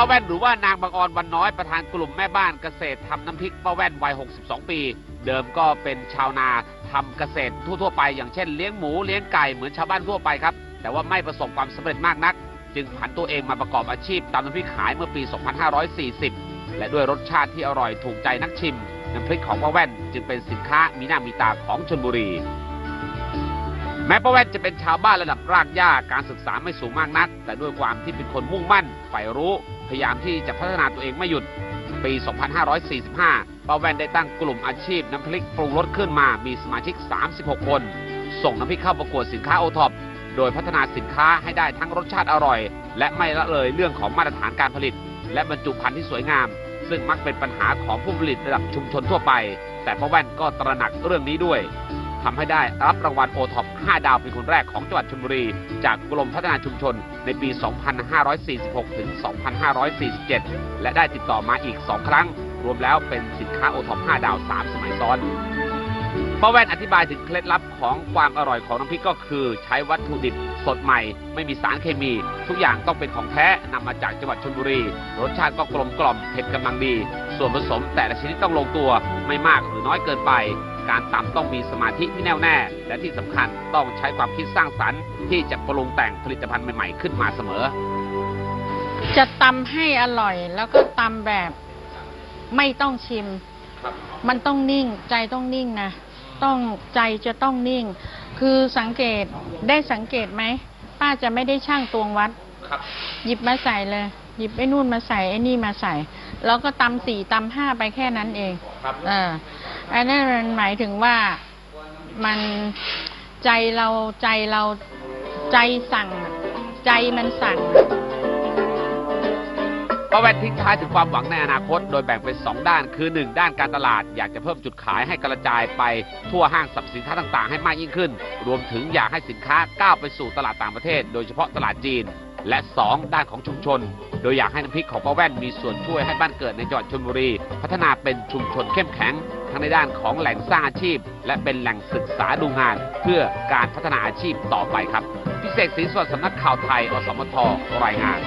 ป้าแว่นหรือว่านางบางออนวันน้อยประธานกลุ่มแม่บ้านเกษตรทำน้ำพริกป้าแว่นวัย 62 ปี เดิมก็เป็นชาวนาทำเกษตรทั่วๆไป อย่างเช่นเลี้ยงหมูเลี้ยงไก่เหมือนชาวบ้านทั่วไปครับ แต่ว่าไม่ประสบความสำเร็จมากนัก จึงผันตัวเองมาประกอบอาชีพตำน้ำพริกขายเมื่อปี 2540 และด้วยรสชาติที่อร่อยถูกใจนักชิมน้ำพริกของป้าแว่นจึงเป็นสินค้ามีหน้ามีตาของชนบุรี แม้ป้าแว่นจะเป็นชาวบ้านระดับรากหญ้าการศึกษาไม่สูงมากนัก แต่ด้วยความที่เป็นคนมุ่งมั่นใฝ่รู้ พยายามที่จะพัฒนาตัวเองไม่หยุด ปี 2545ป้าแว่นได้ตั้งกลุ่มอาชีพน้ำพริกปรุงรสขึ้นมา มีสมาชิก 36 คน ส่งน้ำพริกเข้าประกวดสินค้าโอท็อปโดยพัฒนาสินค้าให้ได้ทั้งรสชาติอร่อย และไม่ละเลยเรื่องของมาตรฐานการผลิต และบรรจุภัณฑ์ที่สวยงาม ซึ่งมักเป็นปัญหาของผู้ผลิตระดับชุมชนทั่วไป แต่ป้าแว่นก็ตระหนักเรื่องนี้ด้วย ทำให้ได้รับรางวัลโอท็อป 5 ดาวเป็นคนแรกของจังหวัดชลบุรี จากกรมพัฒนาชุมชนในปี 2546 ถึง 2547 และได้ติดต่อมาอีก 2 ครั้ง รวมแล้วเป็นสินค้าโอท็อป 5 ดาว 3 สมัยซ้อนป้าแว่นอธิบายถึงเคล็ดลับของความอร่อยของน้ำพริกก็คือ ใช้วัตถุดิบสดใหม่ ไม่มีสารเคมี ทุกอย่างต้องเป็นของแท้นำมาจากจังหวัดชลบุรี รสชาติก็กลมกล่อมเผ็ดกำลังดี ส่วนผสมแต่ละชนิดต้องลงตัวไม่มากหรือน้อยเกินไป การตำต้องมีสมาธิที่แน่วแน่ และที่สำคัญต้องใช้ความคิดสร้างสรรค์ที่จะปรุงแต่งผลิตภัณฑ์ใหม่ๆขึ้นมาเสมอ จะตำให้อร่อย แล้วก็ตำแบบไม่ต้องชิมครับมันต้องนิ่งใจต้องนิ่งนะ ต้องใจจะต้องนิ่ง คือสังเกตได้สังเกตไหม ป้าจะไม่ได้ช่างตวงวัดครับหยิบมาใส่เลย หยิบไอ้นู่นมาใส่ไอ้นี่มาใส่ แล้วก็ตำสี่ตำห้าไปแค่นั้นเองครับ เอออันนั้นมันหมายถึงว่ามันใจเราใจเราใจสั่งอะใจมันสั่งป้าแว่นทิ้งท้ายถึงความหวังในอนาคต โดยแบ่งเป็น 2 ด้าน คือ 1 ด้านการตลาด อยากจะเพิ่มจุดขายให้กระจายไปทั่วห้างสรรพสินค้าต่างๆ ให้มากยิ่งขึ้น รวมถึงอยากให้สินค้าก้าวไปสู่ตลาดต่างประเทศ โดยเฉพาะตลาดจีน และ 2 ด้านของชุมชน โดยอยากให้น้ำพริกของป้าแว่นมีส่วนช่วยให้บ้านเกิดในจังหวัดชลบุรี พัฒนาเป็นชุมชนเข้มแข็ง ทั้งในด้านของแหล่งสร้างอาชีพ และเป็นแหล่งศึกษาดูงาน เพื่อการพัฒนาอาชีพต่อไปครับ พิเศษศรีสวัสดิ์สำนักข่าวไทย อสมทรายงาน